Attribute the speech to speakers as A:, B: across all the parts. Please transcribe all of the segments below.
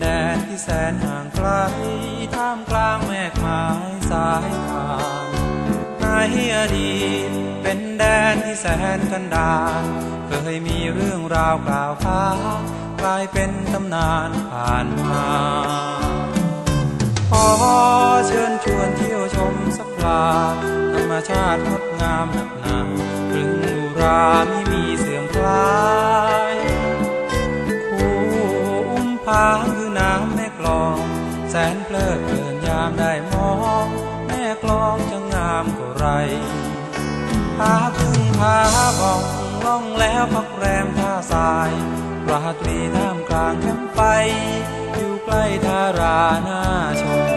A: แดนที่แสนห่างไกลท่าม กลางแมกไม้สายทานในอดีตเป็นแดนที่แสนกันดารเคยมีเรื่องราวกล่าวค้ากลายเป็นตำนานผ่านมาขอเชิญชวนเที่ยวชมสักปลาธรรมชาติงดงามหนักหนาคลึงอุราไม่มีเสื่อมคลายคู่อุ้มผาคือน้ำแม่กลอง แสนเพลิดเพลินามได้มองแม่กลองจะงามกว่าไรพาพึ่งพาบ่องล่องแล้วพักแรมท่าทรายราตรีท่ามกลางแคมป์ไฟอยู่ใกล้ทาราหน้าชม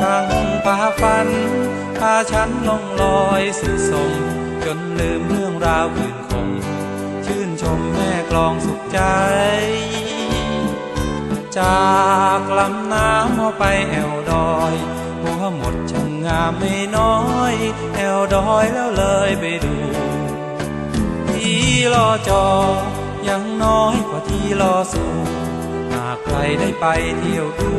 A: ทั้งพาฝันพาฉันล่องลอยสุดสมจนลืมเรื่องราวคืนคงชื่นชมแม่กลองสุขใจ จากลำน้ำเอาไปแอวดอยหัวหมดช่างงามไม่น้อย แอวดอยแล้วเลยไปดู ที่รอจอยังน้อยกว่าที่รอสูหากใครได้ไปเที่ยวดู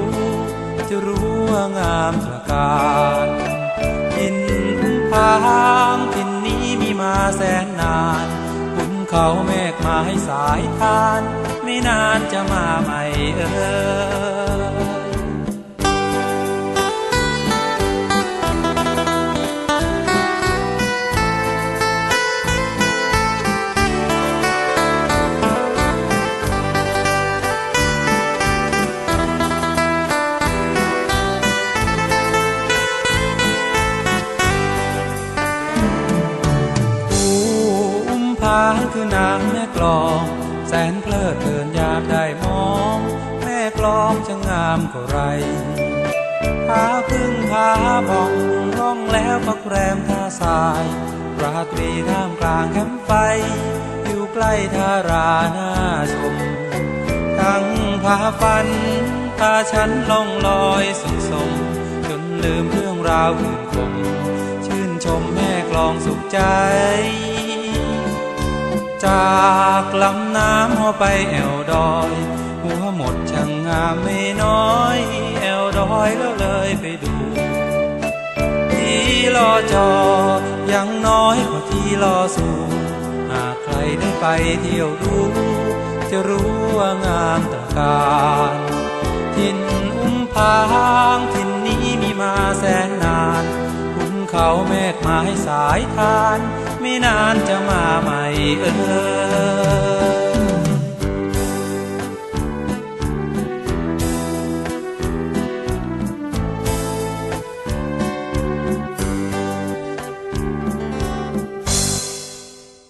A: จะรู้ว่างามตระการทินพางทินนี้มีมาแสนานขุนเขาแมกไม้สายทาน ไม่นานจะมาใหม่เออางคือนางแม่กลอง แสนเพลิดเพลินอยามได้มอง แม่กลองจะงามกว่าไรพาพึ่งพาบ่องล่องแล้วพักแรมท่าทราย ราตรีท่ามกลางแคมป์ไฟ อยู่ใกล้ทาราหน้าชม ทั้งพาฝันพาฉันล่องลอยสุขสม จนลืมเรื่องราวอื่นคงชื่นชมแม่กลองสุขใจ จากลำน้ำหัวไปแอวดอย หัวหมดช่างงามไม่น้อย แอวดอยแล้วเลยไปดู ที่รอจอยังน้อยกว่าที่รอสูหากใครได้ไปเที่ยวดู จะรู้ว่างามตระการทินอุ้มผางทินนี้มีมาแสนนานขุนเขาแมกไม้สายทาน ไม่นานจะมาใหม่เอ่ย